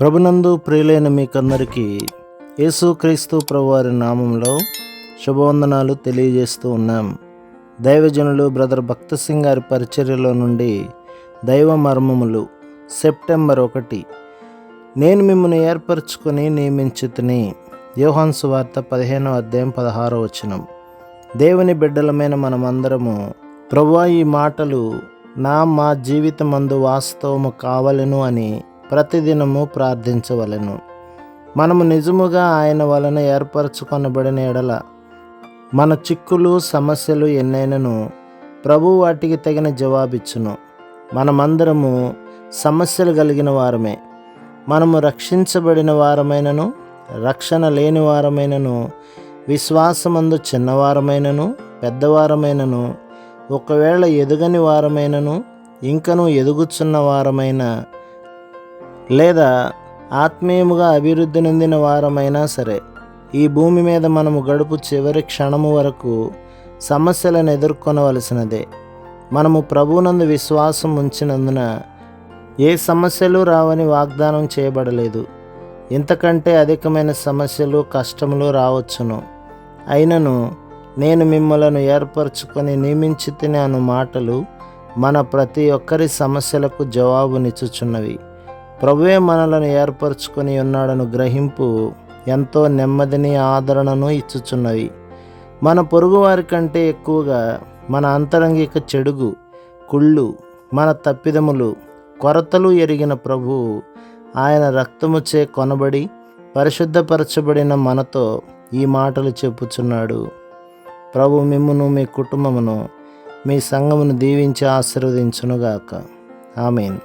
ప్రభునందు ప్రియులైన మీకందరికీ యేసుక్రీస్తు ప్రభువారి నామంలో శుభవందనాలు తెలియజేస్తూ ఉన్నాం. దైవజనులు బ్రదర్ భక్త సింగ్ గారి పరిచర్యలో నుండి దైవ మర్మములు సెప్టెంబర్ ఒకటి. నేను మిమ్మల్ని ఏర్పరచుకొని నియమించుతుని యోహాన్ సువార్త పదిహేనో అధ్యాయం పదహారో వచనం. దేవుని బిడ్డలమైన మనమందరము ప్రభువా ఈ మాటలు నా మా జీవితమందు వాస్తవము కావలను అని ప్రతిదినము ప్రార్థించవలెను. మనము నిజముగా ఆయన వలన ఏర్పరచుకొనబడిన ఎడల మన చిక్కులు సమస్యలు ఎన్నైనను ప్రభు వాటికి తగిన జవాబిచ్చును. మనమందరము సమస్యలు కలిగిన వారమే. మనము రక్షించబడిన వారమైనను రక్షణ లేని వారమైనను విశ్వాసమందు చిన్నవారమైనను పెద్దవారమైనను ఒకవేళ ఎదుగని వారమైనను ఇంకను ఎదుగుచున్న వారమైన లేదా ఆత్మీయముగా అభివృద్ధి నొందిన వారమైనా సరే ఈ భూమి మీద మనము గడుపు చివరి క్షణము వరకు సమస్యలను ఎదుర్కొనవలసినదే. మనము ప్రభువునందు విశ్వాసం ఉంచినందున ఏ సమస్యలు రావని వాగ్దానం చేయబడలేదు. ఇంతకంటే అధికమైన సమస్యలు కష్టములు రావచ్చును. అయినను నేను మిమ్మలను ఏర్పరచుకొని నియమించి తినే అను మాటలు మన ప్రతి ఒక్కరి సమస్యలకు జవాబునిచ్చుచున్నవి. ప్రభువే మనలను ఏర్పరచుకొని ఉన్నాడను గ్రహింపు ఎంతో నెమ్మదిని ఆదరణను ఇచ్చుచున్నవి. మన పొరుగువారి కంటే ఎక్కువగా మన అంతరంగిక చెడుగు కుళ్ళు మన తప్పిదములు కొరతలు ఎరిగిన ప్రభువు ఆయన రక్తముచే కొనబడి పరిశుద్ధపరచబడిన మనతో ఈ మాటలు చెప్పుచున్నాడు. ప్రభు మిమ్మును మీ కుటుంబమును మీ సంఘమును దీవించి ఆశీర్వదించునుగాక. ఆమెన్.